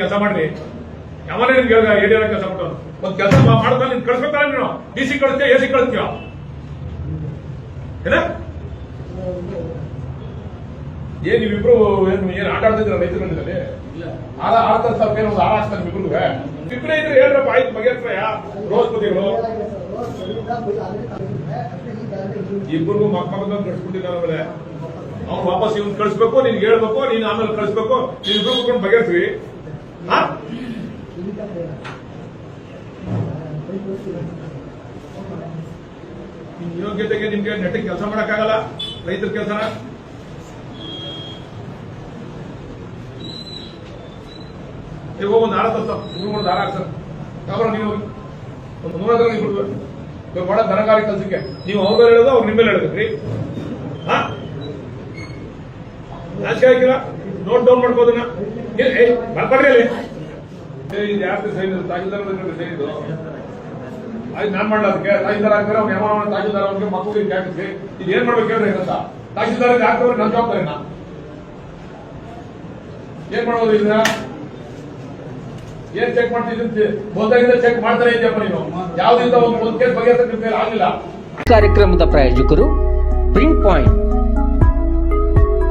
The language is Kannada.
ಕೆಲಸ ಮಾಡ್ರಿ. ಯಾವನೇ ನಿಮ್ಗೆ ಏರಿಯಾದ ಕೆಲಸ ಕೊಟ್ಟವನು ಒಂದ್ ಕೆಲಸ ಮಾಡ್ತಾನೆ ನೀನ್ ಕಳ್ಸ್ಬೇಕಲ್ಲ ನೀನು. ಡಿ ಸಿ ಕಳಿಸ್ತೀಯ ಎ ಸಿ ಕಳಿಸ್ತೀಯ? ಏನ? ಏನ್ ನೀವಿಬ್ರು ಏನು ಏನ್ ಆಟ ಆಡ್ತಿದ್ರ ರೈತರ ಮಧ್ಯದಲ್ಲಿ ಆದ ಆಡ್ತಾರೆ ಸ್ವಲ್ಪ ಏನೋ ಒಂದು ಆರಾಡ್ತಾರೆ ನಿಮ್ಮಿಬ್ರು ಇಬ್ಬರೇ ಇದ್ರೆ ಹೇಳ್ರಪ್ಪ ಆಯ್ತು ಬಗೆಹರ್ಸಯ್ಯ ರೋಸ್ಪತಿಗಳು ಇಬ್ಬರಿಗೂ ಮಕ್ಕಳ ಕಳಿಸ್ಬಿಟ್ಟಿದ್ದಾರೆ ಆಮೇಲೆ. ಅವ್ನು ವಾಪಸ್ ಇವ್ನು ಕಳಿಸ್ಬೇಕು ನೀನ್ ಹೇಳ್ಬೇಕು ನೀನ್ ಆಮೇಲೆ ಕಳಿಸ್ಬೇಕು. ನೀನ್ ಇಬ್ರು ಕುತ್ಕೊಂಡು ಬಗೆಹರಿಸ್ರಿ. ಯೋಗ್ಯತೆಗೆ ನಿಮ್ಗೆ ನೆಟ್ಟಿಗೆ ಕೆಲಸ ಮಾಡಕ್ಕಾಗಲ್ಲ. ರೈತರ ಕೆಲಸನ. ಈಗ ಒಂದು ದಾರ ತತ್ತ ಒಂದು ದಾರ ಹಾಕ್ತಾರೆ ಯಾವಾಗ ನೀವು? ಒಂದು ನೂರ ಹತ್ರ ನೀವು ಬಿಡ್ಬೇಕು ಇವಾಗ ಕೆಲಸಕ್ಕೆ. ನೀವು ಅವ್ರ ಹೇಳೋದು, ಅವ್ರು ನಿಮ್ಮ ಮೇಲೆ ಹೇಳಬೇಕ್ರಿ ಹಾ? ನಾಚಿಕೆ ಹಾಕಿಲ್ಲ? ನೋಟ್ ಡೌನ್ ಮಾಡ್ಕೋದನ್ನ ಬರ್ಕೊಡ್ರಿ ಅಲ್ಲಿ. ಏ, ಇದು ಯಾರು ಸೈನ್ ತಾಜಿಲ್ದಾರ್ ಸೈನ್ ಇದು ಆಯ್ತು ನಾನ್ ಮಾಡ್ಲ ಅದಕ್ಕೆ. ತಾಜಿಲ್ದಾರ್ ಹಾಕ್ತಾರೆ ಅವ್ನು ಯಾವ ತಾಜಿಲ್ದಾರ್ ಅವ್ನಿಗೆ ಮಕ್ಕಳಿಗೆ ಹಾಕಿಸಿ ಇದು ಏನ್ ಮಾಡ್ಬೇಕು ಹೇಳ್ರಿ ಅಂತ ತಾಜಿಲ್ದಾರ್ ಹಾಕ್ತವ್ರೆ ನನ್ನ ಜವಾಬ್ದಾರಿ ನಾ. ಏನ್ ಮಾಡೋದು ಇದನ್ನ ಏನ್ ಚೆಕ್ ಮಾಡ್ತಿದ್ದೀನಿ ಚೆಕ್ ಮಾಡ್ತಾನೆ ಇದೆಯಪ್ಪ ನೀನು. ಯಾವ್ದಿಂದ ಒಂದು ಒಂದು ಕೇಸ್ ಬಗೆಹರಿಸಕ್ಕೆ ನಿಮ್ ಕೈಲಿ ಆಗಿಲ್ಲ ಕಾರ್ಯಕ್ರಮದ ಪ್ರಾಯೋಜಕರು ಪ್ರಿಂಟ್ ಪಾಯಿಂಟ್